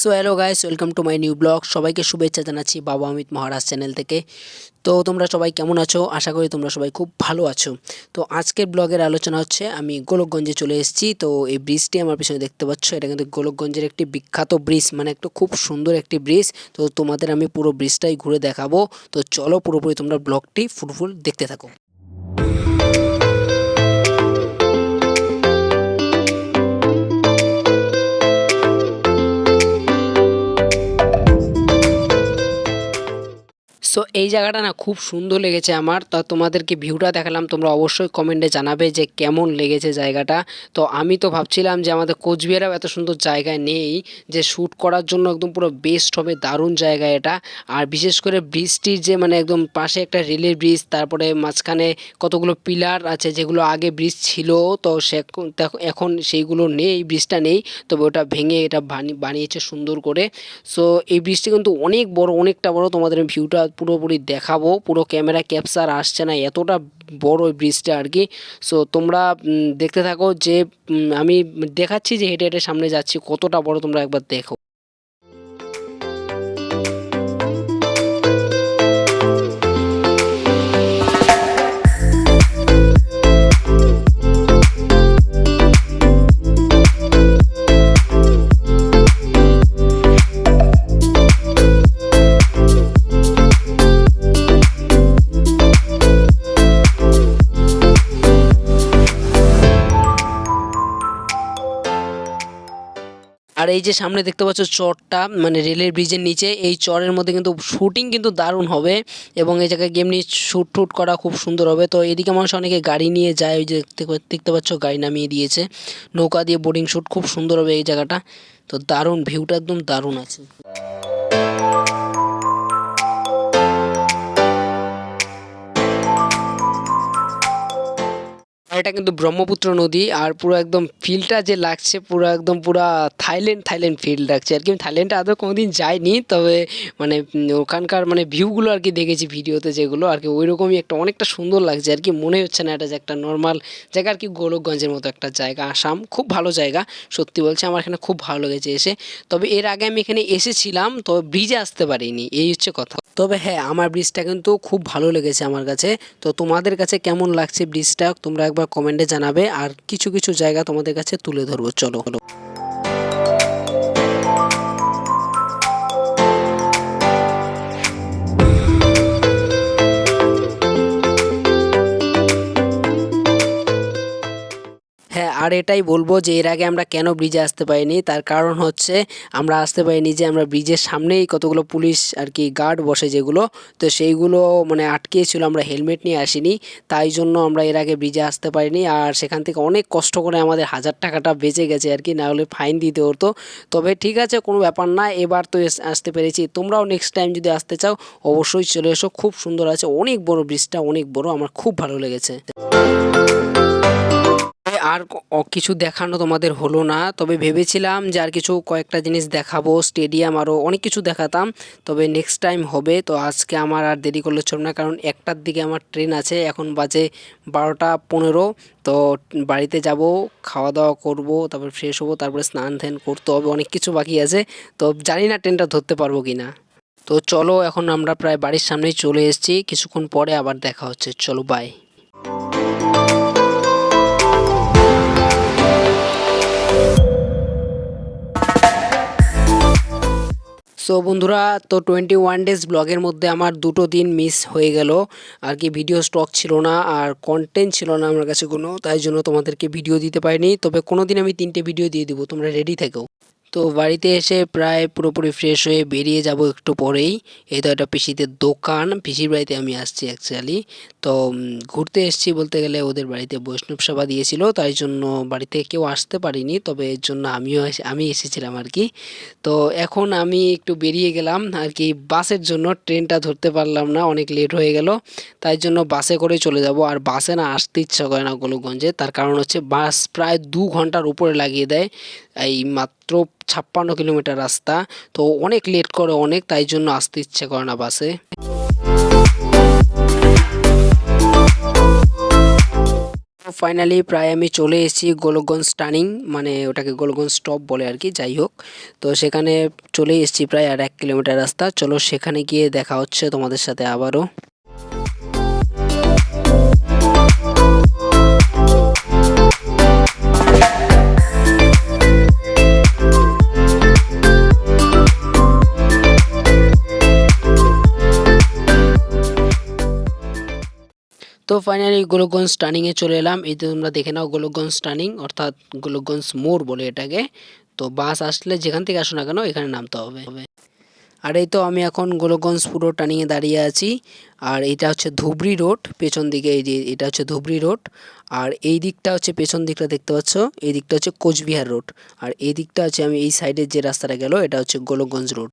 So hello guys welcome to my new blog সবাইকে শুভেচ্ছা জানাচ্ছি বাবা অমিত মহারাজ চ্যানেল থেকে। তো তোমরা সবাই কেমন আছো? আশা করি তোমরা সবাই খুব ভালো আছো। তো আজকের ব্লগের আলোচনা হচ্ছে, আমি গোলকগঞ্জে চলে এসেছি। তো এই ব্রিজটি আমার পিছনে দেখতে পাচ্ছ, এটা কিন্তু গোলকগঞ্জের একটি বিখ্যাত ব্রিজ মানে একটা খুব সুন্দর একটি ব্রিজ তো তোমাদের আমি পুরো ব্রিজটাই ঘুরে দেখাবো। তো চলো পুরোপুরি তোমরা ব্লগটি ফুটফুল দেখতে থাকো। সো এই জায়গাটা না খুব সুন্দর লেগেছে আমার। তো তোমাদেরকে ভিউটা দেখালাম, তোমরা অবশ্যই কমেন্টে জানাবে যে কেমন লেগেছে জায়গাটা। তো আমি তো ভাবছিলাম যে আমাদের কোচবিহারেও এত সুন্দর জায়গায় নেই, যে শ্যুট করার জন্য একদম পুরো বেস্ট হবে, দারুণ জায়গা এটা। আর বিশেষ করে ব্রিজটির যে মানে একদম পাশে একটা রেলের ব্রিজ তারপরে মাঝখানে কতগুলো পিলার আছে, যেগুলো আগে ব্রিজ ছিল, তো সে এখন সেইগুলো নেই ব্রিজটা নেই। তবে ওটা ভেঙে এটা বানি- বানিয়েছে সুন্দর করে। সো এই ব্রিজটি কিন্তু অনেক বড়, অনেকটা বড়। তোমাদের ভিউটা পুরোপুরি দেখাবো, পুরো ক্যামেরা ক্যাপচার আসছে না, এতটা বড় ওই ব্রিজটা আর কি। সো তোমরা দেখতে থাকো যে আমি দেখাচ্ছি যে হেঁটে হেঁটে সামনে যাচ্ছি, কতটা বড় তোমরা একবার দেখো। আর এই যে সামনে দেখতে পাচ্ছ চরটা মানে রেলের ব্রিজের নিচে, এই চরের মধ্যে কিন্তু শুটিং কিন্তু দারুণ হবে এবং এই জায়গায় গেম নিয়ে শ্যুট টুট করা খুব সুন্দর হবে। তো এদিকে মানুষ অনেকে গাড়ি নিয়ে যায়, ওই যে দেখতে পাচ্ছ গাড়ি নামিয়ে দিয়েছে। নৌকা দিয়ে বোর্ডিং শ্যুট খুব সুন্দর হবে এই জায়গাটা। তো দারুণ ভিউটা একদম দারুণ আছে। এটা কিন্তু ব্রহ্মপুত্র নদী আর পুরো একদম ফিলটা যে লাগছে, পুরো একদম পুরো থাইল্যান্ড থাইল্যান্ড ফিল লাগছে। আর কি আমি থাইল্যান্ডে আদৌ কোনোদিন যাইনি, তবে মানে ওখানকার মানে ভিউগুলো আর কি দেখেছি ভিডিওতে যেগুলো। আর কি ওই রকমই একটা অনেকটা সুন্দর লাগছে। আর কি মনে হচ্ছে না এটা যে একটা নর্মাল জায়গা, আর কি গোলকগঞ্জের মতো একটা জায়গা। আসাম খুব ভালো জায়গা, সত্যি বলছি আমার এখানে খুব ভালো লেগেছে এসে। তবে এর আগে আমি এখানে এসেছিলাম, তো ব্রিজে আসতে পারিনি, এই হচ্ছে কথা। তবে হ্যাঁ আমার ব্রিজটা কিন্তু খুব ভালো লেগেছে আমার কাছে। তো তোমাদের কাছে কেমন লাগছে ব্রিজটা তোমরা একবার কমেন্টে জানাবে আর কিছু কিছু জায়গা তোমাদের কাছে তুলে ধরবো চলো। আর এটাই বলব যে এর আগে আমরা কেন ব্রিজে আসতে পারিনি? তার কারণ হচ্ছে আমরা আসতে পারিনি যে আমরা ব্রিজের সামনেই কতগুলো পুলিশ আর কি গার্ড বসে যেগুলো। তো সেইগুলো মানে আটকেছিল, আমরা হেলমেট নিয়ে আসিনি। তাই জন্য আমরা এর আগে ব্রিজে আসতে পারিনি। আর সেখান থেকে অনেক কষ্ট করে আমাদের হাজার টাকাটা বেঁচে গেছে আর কি, না হলে ফাইন দিতে হতো। তবে ঠিক আছে, কোনো ব্যাপার না, এবার তো আসতে পেরেছি। তোমরাও নেক্সট টাইম যদি আসতে চাও, অবশ্যই চলে এসো। খুব সুন্দর আছে, অনেক বড় ব্রিজটা অনেক বড়, আমার খুব ভালো লেগেছে। আর কিছু দেখানো তোমাদের হলো না। তবে ভেবেছিলাম যে আর কিছু কয়েকটা জিনিস দেখাবো স্টেডিয়াম আরও অনেক কিছু দেখাতাম। তবে নেক্সট টাইম হবে, তো আজকে আমার আর দেরি করলে চলবে না, কারণ একটার দিকে আমার ট্রেন আছে, এখন বাজে বারোটা পনেরো। তো বাড়িতে যাব খাওয়া দাওয়া করব, তারপর ফ্রেশ হব, তারপরে স্নান ধ্যান করতে হবে, অনেক কিছু বাকি আছে। তো জানি না ট্রেনটা ধরতে পারব কি না তো চলো, এখন আমরা প্রায় বাড়ির সামনেই চলে এসেছি, কিছুক্ষণ পরে আবার দেখা হচ্ছে। চলো বাই সো বন্ধুরা, তো টোয়েন্টি ওয়ান ডেজ ব্লগের মধ্যে আমার দুটো দিন মিস হয়ে গেল। আর কি ভিডিও স্টক ছিল না, আর কন্টেন্ট ছিল না আমার কাছে কোনো, তাই জন্য তোমাদেরকে ভিডিও দিতে পারিনি। তবে কোনো দিন আমি তিনটে ভিডিও দিয়ে দেবো, তোমরা রেডি থেকো। তো বাড়িতে এসে প্রায় পুরোপুরি ফ্রেশ হয়ে বেরিয়ে যাব একটু পরেই। এই তো একটা পিসিদের দোকান, পিসির বাড়িতে আমি আসছি অ্যাকচুয়ালি তো ঘুরতে এসেছি বলতে গেলে ওদের বাড়িতে বৈষ্ণব সভা দিয়েছিল, তাই জন্য বাড়িতে কেউ আসতে পারিনি, তবে এর জন্য আমিও আমি এসেছিলাম আর কি। তো এখন আমি একটু বেরিয়ে গেলাম আর কি, বাসের জন্য ট্রেনটা ধরতে পারলাম না, অনেক লেট হয়ে গেল। তাই জন্য বাসে করে চলে যাব, আর বাসে না আসতে ইচ্ছা করে না গোলকগঞ্জে। তার কারণ হচ্ছে বাস প্রায় দু ঘণ্টার উপরে লাগিয়ে দেয়। এই মাত্র ছাপ্পান্ন কিলোমিটার রাস্তা। তো অনেক লেট করে অনেক, তাই জন্য আসতে ইচ্ছে করে না বাসে ফাইনালি প্রায় আমি চলে এসেছি গোলকগঞ্জ টার্নিং মানে ওটাকে গোলকগঞ্জ স্টপ বলে আর কি, যাই হোক। তো সেখানে চলে এসেছি প্রায় আর এক কিলোমিটার রাস্তা। চলো সেখানে গিয়ে দেখা হচ্ছে তোমাদের সাথে আবারও। তো ফাইনালি গোলকগঞ্জ টার্নিংয়ে চলে এলাম। এই তোমরা দেখে নাও গোলকগঞ্জ টার্নিং অর্থাৎ গোলকগঞ্জ মোড় বলে এটাকে। তো বাস আসলে যেখান থেকে আসো না কেন, এখানে নামতে হবে। আর এই তো আমি এখন গোলকগঞ্জ পুরো টার্নিংয়ে দাঁড়িয়ে আছি। আর এটা হচ্ছে ধুবড়ি রোড, পেছন দিকে এই যে এটা হচ্ছে ধুবড়ি রোড। আর এই দিকটা হচ্ছে পেছন দিকটা দেখতে পাচ্ছ, এই দিকটা হচ্ছে কোচবিহার রোড। আর এই দিকটা হচ্ছে আমি এই সাইডের যে রাস্তাটা গেল, এটা হচ্ছে গোলকগঞ্জ রোড